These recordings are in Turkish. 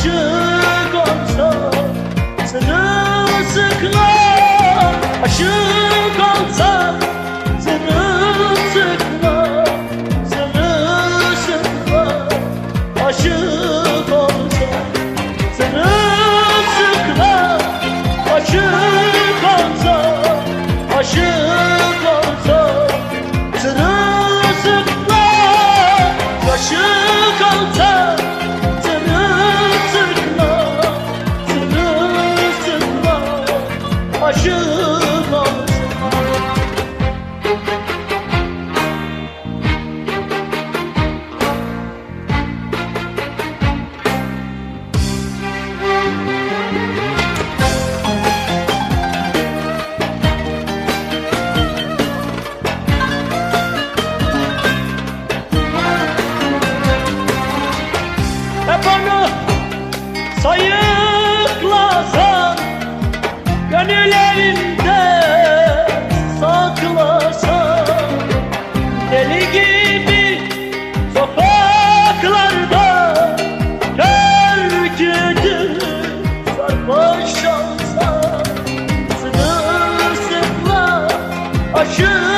这 bana sayıklasan Gönül elinde saklasan Deli gibi sokaklarda Terkini sarhoş olsan Sınırsızla aşık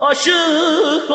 aşık